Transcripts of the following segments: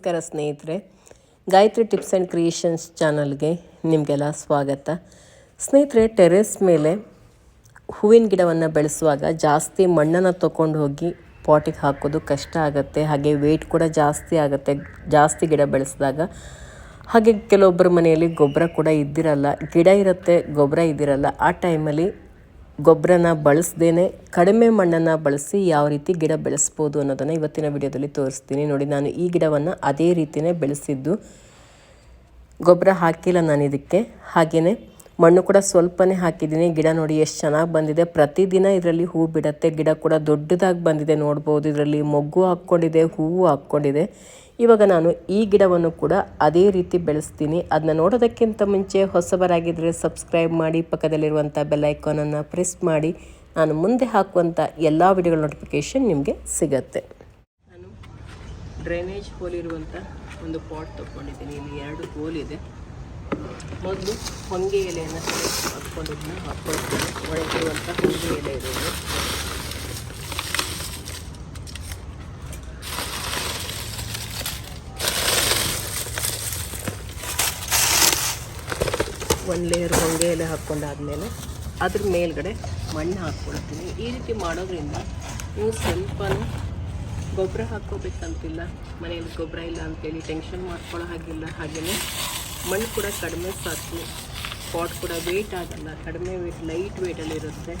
ನಮಸ್ಕಾರ ಸ್ನೇಹಿತರೆ, Gayatri tips and creations ಚಾನಲ್ಗೆ ನಿಮಗೆಲ್ಲ ಸ್ವಾಗತ. ಸ್ನೇಹಿತರೆ, ಟೆರೆಸ್ ಮೇಲೆ ಹೂವಿನ ಗಿಡವನ್ನು ಬೆಳೆಸುವಾಗ ಜಾಸ್ತಿ ಮಣ್ಣನ್ನು ತಗೊಂಡು ಹೋಗಿ ಪಾಟಿಗೆ ಹಾಕೋದು ಕಷ್ಟ ಆಗುತ್ತೆ, ಹಾಗೆ ವೆಯ್ಟ್ ಕೂಡ ಜಾಸ್ತಿ ಆಗುತ್ತೆ, ಜಾಸ್ತಿ ಗಿಡ ಬೆಳೆಸಿದಾಗ. ಹಾಗೆ ಕೆಲವೊಬ್ಬರ ಮನೆಯಲ್ಲಿ ಗೊಬ್ಬರ ಕೂಡ ಇದ್ದಿರಲ್ಲ, ಗಿಡ ಇರುತ್ತೆ, ಗೊಬ್ಬರ ಇದ್ದಿರಲ್ಲ, ಆ ಟೈಮಲ್ಲಿ ಗೊಬ್ಬರನ ಬಳಸ್ದೇನೆ, ಕಡಿಮೆ ಮಣ್ಣನ್ನು ಬಳಸಿ ಯಾವ ರೀತಿ ಗಿಡ ಬೆಳೆಸ್ಬೋದು ಅನ್ನೋದನ್ನು ಇವತ್ತಿನ ವಿಡಿಯೋದಲ್ಲಿ ತೋರಿಸ್ತೀನಿ. ನೋಡಿ, ನಾನು ಈ ಗಿಡವನ್ನು ಅದೇ ರೀತಿಯೇ ಬೆಳೆಸಿದ್ದು. ಗೊಬ್ಬರ ಹಾಕಿಲ್ಲ ನಾನು ಇದಕ್ಕೆ. ಹಾಗೆಯೇ ಮಣ್ಣು ಕೂಡ ಸ್ವಲ್ಪನೇ ಹಾಕಿದ್ದೀನಿ. ಗಿಡ ನೋಡಿ ಎಷ್ಟು ಚೆನ್ನಾಗಿ ಬಂದಿದೆ. ಪ್ರತಿದಿನ ಇದರಲ್ಲಿ ಹೂ ಬಿಡುತ್ತೆ. ಗಿಡ ಕೂಡ ದೊಡ್ಡದಾಗಿ ಬಂದಿದೆ ನೋಡ್ಬೋದು. ಇದರಲ್ಲಿ ಮೊಗ್ಗು ಹಾಕ್ಕೊಂಡಿದೆ, ಹೂವು ಹಾಕ್ಕೊಂಡಿದೆ. ಇವಾಗ ನಾನು ಈ ಗಿಡವನ್ನು ಕೂಡ ಅದೇ ರೀತಿ ಬೆಳೆಸ್ತೀನಿ. ಅದನ್ನ ನೋಡೋದಕ್ಕಿಂತ ಮುಂಚೆ ಹೊಸಬರಾಗಿದ್ದರೆ ಸಬ್ಸ್ಕ್ರೈಬ್ ಮಾಡಿ, ಪಕ್ಕದಲ್ಲಿರುವಂಥ ಬೆಲ್ಲೈಕಾನನ್ನು ಪ್ರೆಸ್ ಮಾಡಿ, ನಾನು ಮುಂದೆ ಹಾಕುವಂಥ ಎಲ್ಲ ವಿಡಿಯೋಗಳ ನೋಟಿಫಿಕೇಷನ್ ನಿಮಗೆ ಸಿಗತ್ತೆ. ನಾನು ಡ್ರೈನೇಜ್ ಹೋಲ್ ಇರುವಂಥ ಒಂದು ಪಾಟ್ ತೊಗೊಂಡಿದ್ದೀನಿ. ಇಲ್ಲಿ ಎರಡು ಹೋಲ್ ಇದೆ. ಮೊದಲು ಹೊಂಗೆ ಎಲೆಯನ್ನು ಹಾಕ್ಕೊಂಡಿದ್ದನ್ನ ಹಾಕ್ಕೊಳ್ತೀನಿ. ಒಳಗಿರುವಂಥ ಹೊಂಗೆ ಎಲೆ ಇದೆ. ಒಂದು ಲೇಯರ್ ಹೊಂಗೆ ಎಲೆ ಹಾಕ್ಕೊಂಡಾದ್ಮೇಲೆ ಅದ್ರ ಮೇಲ್ಗಡೆ ಮಣ್ಣು ಹಾಕ್ಕೊಳ್ತೀನಿ. ಈ ರೀತಿ ಮಾಡೋದ್ರಿಂದ ನೀವು ಸ್ವಲ್ಪನೂ ಗೊಬ್ಬರ ಹಾಕ್ಕೋಬೇಕಂತಿಲ್ಲ, ಮನೆಯಲ್ಲಿ ಗೊಬ್ಬರ ಇಲ್ಲ ಅಂತೇಳಿ ಟೆನ್ಷನ್ ಮಾಡ್ಕೊಳ್ಳೋ ಹಾಗಿಲ್ಲ. ಹಾಗೆಯೇ ಮಣ್ಣು ಕೂಡ ಕಡಿಮೆ ಸಾಕು ಪಾಟ್ ಕೂಡ ವೆಯ್ಟ್ ಆಗಲ್ಲ, ಕಡಿಮೆ ವೆಯ್ಟ್ ಲೈಟ್ ವೆಯ್ಟಲ್ಲಿ ಇರುತ್ತೆ.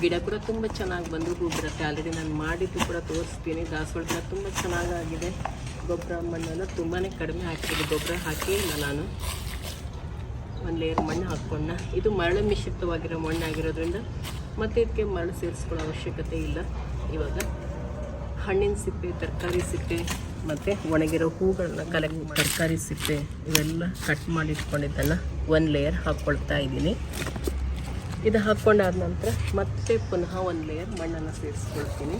ಗಿಡ ಕೂಡ ತುಂಬ ಚೆನ್ನಾಗಿ ಬಂದು ಹೂ ಬಿಡುತ್ತೆ ಆಲ್ರೆಡಿ ನಾನು ಮಾಡಿದ್ದು ಕೂಡ ತೋರಿಸ್ತೀನಿ. ದಾಸವಾಳ ಗಿಡ ತುಂಬ ಚೆನ್ನಾಗಾಗಿದೆ. ಗೊಬ್ಬರ ಮಣ್ಣೆಲ್ಲ ತುಂಬಾ ಕಡಿಮೆ ಹಾಕಿದೆ ಗೊಬ್ಬರ ಹಾಕಿ ನಾನು. ಒಂದು ಲೇಯರ್ ಮಣ್ಣು ಹಾಕ್ಕೊಂಡ ಇದು ಮರಳು ಮಿಶ್ರಿತವಾಗಿರೋ ಮಣ್ಣಾಗಿರೋದ್ರಿಂದ ಮತ್ತೆ ಇದಕ್ಕೆ ಮರಳು ಸೇರಿಸ್ಕೊಳ್ಳೋ ಅವಶ್ಯಕತೆ ಇಲ್ಲ. ಇವಾಗ ಹಣ್ಣಿನ ಸಿಪ್ಪೆ, ತರಕಾರಿ ಸಿಪ್ಪೆ, ಮತ್ತು ಒಣಗಿರೋ ಹೂಗಳನ್ನ ಕಲೆಕ್ಟ್ ತರಕಾರಿ ಸಿಪ್ಪೆ ಇವೆಲ್ಲ ಕಟ್ ಮಾಡಿ ಇಟ್ಕೊಂಡಿದ್ದನ್ನು ಒಂದು ಲೇಯರ್ ಹಾಕ್ಕೊಳ್ತಾ ಇದ್ದೀನಿ. ಇದು ಹಾಕ್ಕೊಂಡಾದ ನಂತರ ಮತ್ತೆ ಪುನಃ ಒಂದು ಲೇಯರ್ ಮಣ್ಣನ್ನು ಸೇರಿಸ್ಕೊಳ್ತೀನಿ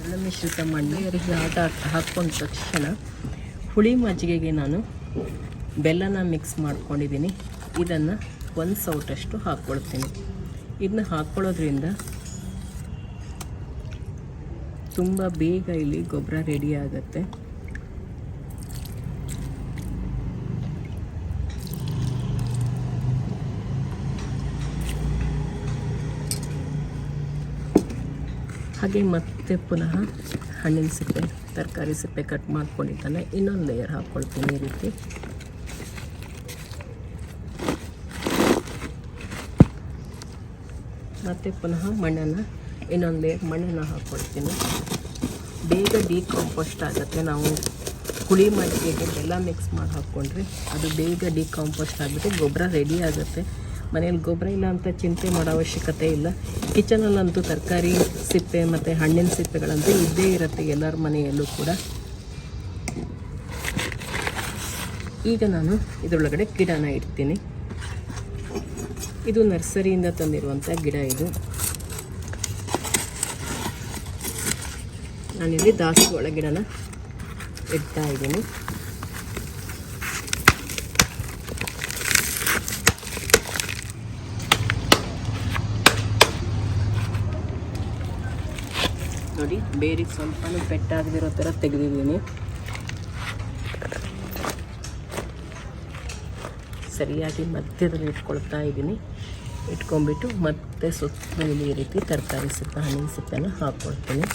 ಮರಳು ಮಿಶ್ರಿತ ಮಾಡಿ ಅವರಿಗೆ ಆಟ ಹಾಕ್ಕೊಂಡ ತಕ್ಷಣ ಹುಳಿ ಮಜ್ಜಿಗೆಗೆ ನಾನು ಬೆಲ್ಲನ ಮಿಕ್ಸ್ ಮಾಡ್ಕೊಂಡಿದ್ದೀನಿ. ಇದನ್ನು ಒಂದು ಸೌಟಷ್ಟು ಹಾಕ್ಕೊಳ್ತೀನಿ. ಇದನ್ನ ಹಾಕ್ಕೊಳ್ಳೋದ್ರಿಂದ ತುಂಬ ಬೇಗ ಇಲ್ಲಿ ಗೊಬ್ಬರ ರೆಡಿ ಆಗುತ್ತೆ. ಹಾಗೆ ಮತ್ತೆ ಪುನಃ ಹಣ್ಣಿನ ಸಿಪ್ಪೆ, ತರಕಾರಿ ಸಿಪ್ಪೆ ಕಟ್ ಮಾಡ್ಕೊಂಡಿದ್ದಾನೆ. ಇನ್ನೊಂದು ಲೇಯರ್ ಹಾಕ್ಕೊಳ್ತೀನಿ ಈ ರೀತಿ. ಮತ್ತು ಪುನಃ ಮಣ್ಣನ್ನು, ಇನ್ನೊಂದು ಲೇಯರ್ ಮಣ್ಣನ್ನು ಹಾಕ್ಕೊಳ್ತೀನಿ ಬೇಗ ಡಿಕಾಂಪೋಸ್ಟ್ ಆಗುತ್ತೆ. ನಾವು ಹುಳಿ ಮಡಿಕೆಗೆ ಎಲ್ಲ ಮಿಕ್ಸ್ ಮಾಡಿ ಹಾಕ್ಕೊಂಡ್ರೆ ಅದು ಬೇಗ ಡಿಕಾಂಪೋಸ್ಟ್ ಆಗಿಬಿಟ್ಟು ಗೊಬ್ಬರ ರೆಡಿ ಆಗುತ್ತೆ. ಮನೇಲಿ ಗೊಬ್ಬರ ಇಲ್ಲ ಅಂತ ಚಿಂತೆ ಮಾಡೋ ಅವಶ್ಯಕತೆ ಇಲ್ಲ. ಕಿಚನಲ್ಲಂತೂ ತರಕಾರಿ ಸಿಪ್ಪೆ ಮತ್ತು ಹಣ್ಣಿನ ಸಿಪ್ಪೆಗಳಂತೂ ಇದ್ದೇ ಇರುತ್ತೆ ಎಲ್ಲರ ಮನೆಯಲ್ಲೂ ಕೂಡ. ಈಗ ನಾನು ಇದರೊಳಗಡೆ ಗಿಡನ ಇಡ್ತೀನಿ. ಇದು ನರ್ಸರಿಯಿಂದ ತಂದಿರುವಂಥ ಗಿಡ ಇದು. ನಾನಿಲ್ಲಿ ದಾಸವಾಳ ಗಿಡನ ಇಡ್ತಾ ಇದ್ದೀನಿ. ನೋಡಿ ಬೇರಿಗೆ ಸ್ವಲ್ಪ ಪೆಟ್ಟಾಗದಿರೋ ಥರ ತೆಗೆದಿದ್ದೀನಿ. ಸರಿಯಾಗಿ ಮಧ್ಯದಲ್ಲಿ ಇಟ್ಕೊಳ್ತಾ ಇದ್ದೀನಿ. ಇಟ್ಕೊಂಡ್ಬಿಟ್ಟು ಮತ್ತೆ ಸುತ್ತಲೂ ಈ ರೀತಿ ತರಕಾರಿ ಸುತ್ತ, ಹಣ್ಣಿನ ಸಿಪ್ಪೆನ ಹಾಕ್ಕೊಳ್ತೀನಿ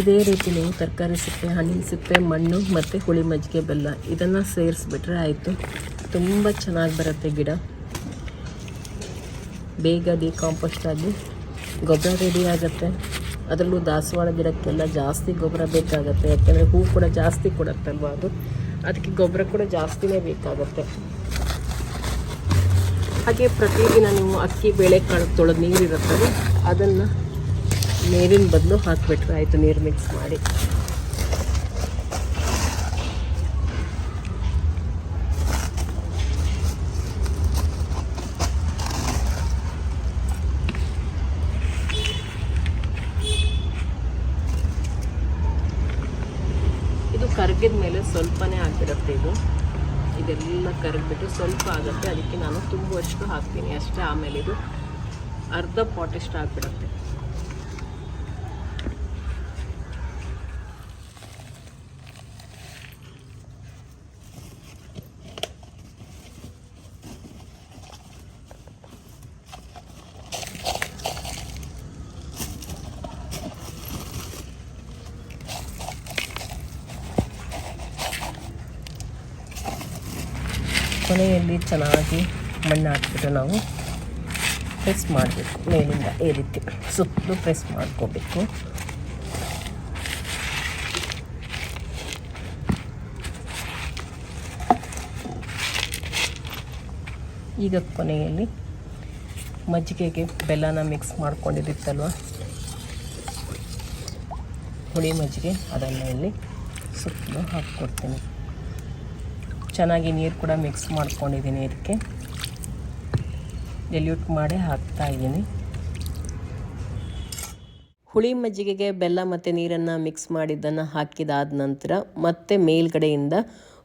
ಇದೇ ರೀತಿ ನೀವು ತರಕಾರಿ ಸಿಪ್ಪೆ ಹಣ್ಣಿನ ಸಿಪ್ಪೆ ಮಣ್ಣು ಮತ್ತು ಹುಳಿ ಮಜ್ಜಿಗೆ ಬೆಲ್ಲ ಇದನ್ನು ಸೇರಿಸ್ಬಿಟ್ರೆ ಆಯಿತು. ತುಂಬ ಚೆನ್ನಾಗಿ ಬರುತ್ತೆ ಗಿಡ. ಬೇಗ ಡಿಕಾಂಪೋಸ್ಟ್ ಆಗಿ ಗೊಬ್ಬರ ರೆಡಿ ಆಗುತ್ತೆ. ಅದರಲ್ಲೂ ದಾಸವಾಳ ಗಿಡಕ್ಕೆಲ್ಲ ಜಾಸ್ತಿ ಗೊಬ್ಬರ ಬೇಕಾಗುತ್ತೆ. ಯಾಕೆಂದರೆ ಹೂ ಕೂಡ ಜಾಸ್ತಿ ಕೊಡುತ್ತಲ್ವ ಅದು? ಅದಕ್ಕೆ ಗೊಬ್ಬರ ಕೂಡ ಜಾಸ್ತಿನೇ ಬೇಕಾಗುತ್ತೆ. ಹಾಗೆ ಪ್ರತಿದಿನ ನೀವು ಅಕ್ಕಿ ಬೇಳೆ ಕಾಳು ತೊಳೆದು ನೀರಿರುತ್ತಲ್ಲ, ಅದನ್ನು ನೀರಿನ ಬದಲು ಹಾಕಿಬಿಟ್ರೆ ಆಯಿತು, ನೀರು ಮಿಕ್ಸ್ ಮಾಡಿ. ಕರಗಿದ ಮೇಲೆ ಸ್ವಲ್ಪನೇ ಆಗಿರುತ್ತೆ ಇದು. ಇದೆಲ್ಲ ಕರಗಿಬಿಟ್ಟು ಸ್ವಲ್ಪ ಆಗುತ್ತೆ. ಅದಕ್ಕೆ ನಾನು ತುಂಬುವಷ್ಟು ಹಾಕ್ತೀನಿ. ಅಷ್ಟೇ ಆಮೇಲೆ ಇದು ಅರ್ಧ ಪಾಟಿಷ್ಟು ಹಾಕ್ಬಿಡುತ್ತೆ ಕೊನೆಯಲ್ಲಿ ಚೆನ್ನಾಗಿ ಮಣ್ಣು ಹಾಕ್ಬಿಟ್ಟು ನಾವು ಪ್ರೆಸ್ ಮಾಡಬೇಕು, ಮೇಲಿಂದ ಈ ರೀತಿ ಸುತ್ತಲೂ ಪ್ರೆಸ್ ಮಾಡ್ಕೋಬೇಕು. ಈಗ ಕೊನೆಯಲ್ಲಿ ಮಜ್ಜಿಗೆಗೆ ಬೆಲ್ಲನ ಮಿಕ್ಸ್ ಮಾಡ್ಕೊಂಡಿದ್ದಿತ್ತಲ್ವ ಹುಳಿ ಮಜ್ಜಿಗೆ ಅದನ್ನು ಇಲ್ಲಿ ಸುತ್ತಲೂ ಹಾಕ್ಕೊಡ್ತೀನಿ. ಚೆನ್ನಾಗಿ ನೀರು ಕೂಡ ಮಿಕ್ಸ್ ಮಾಡ್ಕೊಂಡಿದ್ದೀನಿ ಇದಕ್ಕೆ. ಡೆಲ್ಯೂಟ್ ಮಾಡಿ ಹಾಕ್ತಾ ಇದ್ದೀನಿ. ಹುಳಿ ಮಜ್ಜಿಗೆಗೆ ಬೆಲ್ಲ ಮತ್ತು ನೀರನ್ನು ಮಿಕ್ಸ್ ಮಾಡಿದ್ದನ್ನು ಹಾಕಿದಾದ ನಂತರ ಮತ್ತೆ ಮೇಲ್ಗಡೆಯಿಂದ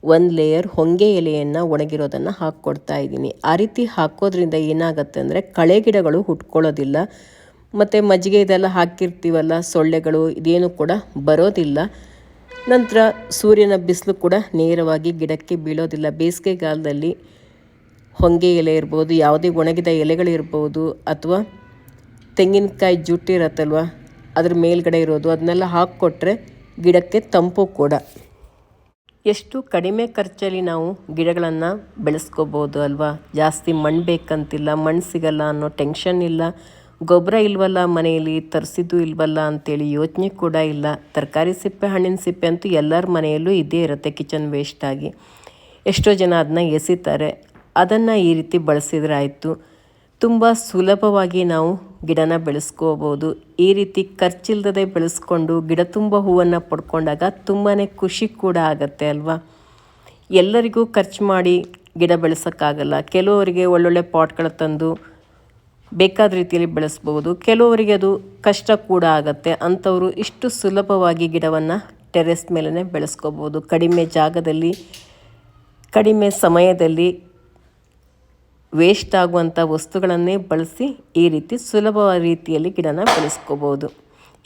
ಒಂದು ಲೇಯರ್ ಹೊಂಗೆ ಎಲೆಯನ್ನು ಒಣಗಿರೋದನ್ನು ಹಾಕ್ಕೊಡ್ತಾ ಇದ್ದೀನಿ. ಆ ರೀತಿ ಹಾಕೋದ್ರಿಂದ ಏನಾಗುತ್ತೆ ಅಂದರೆ ಕಳೆ ಗಿಡಗಳು ಹುಟ್ಕೊಳ್ಳೋದಿಲ್ಲ. ಮತ್ತು ಮಜ್ಜಿಗೆ ಇದೆಲ್ಲ ಹಾಕಿರ್ತೀವಲ್ಲ, ಸೊಳ್ಳೆಗಳು ಇದೇನು ಕೂಡ ಬರೋದಿಲ್ಲ. ನಂತರ ಸೂರ್ಯನ ಬಿಸಿಲು ಕೂಡ ನೇರವಾಗಿ ಗಿಡಕ್ಕೆ ಬೀಳೋದಿಲ್ಲ. ಬೇಸಿಗೆಗಾಲದಲ್ಲಿ ಹೊಂಗೆ ಎಲೆ ಇರ್ಬೋದು, ಯಾವುದೇ ಒಣಗಿದ ಎಲೆಗಳಿರ್ಬೋದು ಅಥವಾ ತೆಂಗಿನಕಾಯಿ ಜುಟ್ಟಿರತ್ತಲ್ವ ಅದ್ರ ಮೇಲ್ಗಡೆ ಇರೋದು, ಅದನ್ನೆಲ್ಲ ಹಾಕ್ಕೊಟ್ರೆ ಗಿಡಕ್ಕೆ ತಂಪು ಕೂಡ. ಎಷ್ಟು ಕಡಿಮೆ ಖರ್ಚಲ್ಲಿ ನಾವು ಗಿಡಗಳನ್ನು ಬೆಳೆಸ್ಕೋಬೋದು ಅಲ್ವಾ? ಜಾಸ್ತಿ ಮಣ್ಣು ಬೇಕಂತಿಲ್ಲ, ಮಣ್ಣು ಸಿಗಲ್ಲ ಅನ್ನೋ ಟೆನ್ಷನ್ ಇಲ್ಲ. ಗೊಬ್ಬರ ಇಲ್ವಲ್ಲ, ಮನೆಯಲ್ಲಿ ತರಿಸಿದ್ದು ಇಲ್ವಲ್ಲ ಅಂತೇಳಿ ಯೋಚನೆ ಕೂಡ ಇಲ್ಲ. ತರಕಾರಿ ಸಿಪ್ಪೆ, ಹಣ್ಣಿನ ಸಿಪ್ಪೆ ಅಂತೂ ಎಲ್ಲರ ಮನೆಯಲ್ಲೂ ಇದ್ದೇ ಇರುತ್ತೆ ಕಿಚನ್ ವೇಸ್ಟಾಗಿ ಎಷ್ಟೋ ಜನ ಅದನ್ನ ಎಸಿತಾರೆ. ಅದನ್ನು ಈ ರೀತಿ ಬಳಸಿದ್ರೆ ಆಯಿತು ತುಂಬ ಸುಲಭವಾಗಿ ನಾವು ಗಿಡನ ಬೆಳೆಸ್ಕೋಬೋದು. ಈ ರೀತಿ ಖರ್ಚಿಲ್ಲದೆ ಬೆಳೆಸ್ಕೊಂಡು ಗಿಡ ತುಂಬ ಹೂವನ್ನು ಪಡ್ಕೊಂಡಾಗ ತುಂಬಾ ಖುಷಿ ಕೂಡ ಆಗತ್ತೆ ಅಲ್ವಾ? ಎಲ್ಲರಿಗೂ ಖರ್ಚು ಮಾಡಿ ಗಿಡ ಬೆಳೆಸೋಕ್ಕಾಗಲ್ಲ. ಕೆಲವರಿಗೆ ಒಳ್ಳೊಳ್ಳೆ ಪಾಟ್ಗಳ ತಂದು ಬೇಕಾದ ರೀತಿಯಲ್ಲಿ ಬೆಳೆಸ್ಬೋದು. ಕೆಲವರಿಗೆ ಅದು ಕಷ್ಟ ಕೂಡ ಆಗುತ್ತೆ. ಅಂಥವರು ಇಷ್ಟು ಸುಲಭವಾಗಿ ಗಿಡವನ್ನು ಟೆರೆಸ್ ಮೇಲೇ ಬೆಳೆಸ್ಕೋಬೋದು. ಕಡಿಮೆ ಜಾಗದಲ್ಲಿ, ಕಡಿಮೆ ಸಮಯದಲ್ಲಿ ವೇಸ್ಟ್ ಆಗುವಂಥ ವಸ್ತುಗಳನ್ನೇ ಬಳಸಿ ಈ ರೀತಿ ಸುಲಭ ರೀತಿಯಲ್ಲಿ ಗಿಡನ ಬೆಳೆಸ್ಕೋಬೋದು.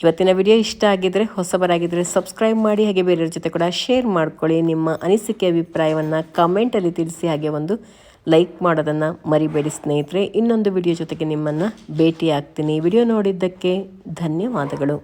ಇವತ್ತಿನ ವಿಡಿಯೋ ಇಷ್ಟ ಆಗಿದ್ದರೆ ಹೊಸಬರಾಗಿದ್ದರೆ ಸಬ್ಸ್ಕ್ರೈಬ್ ಮಾಡಿ, ಹಾಗೆ ಬೇರೆಯವ್ರ ಜೊತೆ ಕೂಡ ಶೇರ್ ಮಾಡ್ಕೊಳ್ಳಿ. ನಿಮ್ಮ ಅನಿಸಿಕೆ, ಅಭಿಪ್ರಾಯವನ್ನು ಕಮೆಂಟಲ್ಲಿ ತಿಳಿಸಿ, ಹಾಗೆ ಒಂದು ಲೈಕ್ ಮಾಡೋದನ್ನು ಮರಿಬೇಡಿ ಸ್ನೇಹಿತರೆ. ಇನ್ನೊಂದು ವಿಡಿಯೋ ಜೊತೆಗೆ ನಿಮ್ಮನ್ನು ಭೇಟಿ ಆಗ್ತೀನಿ ವಿಡಿಯೋ ನೋಡಿದ್ದಕ್ಕೆ ಧನ್ಯವಾದಗಳು.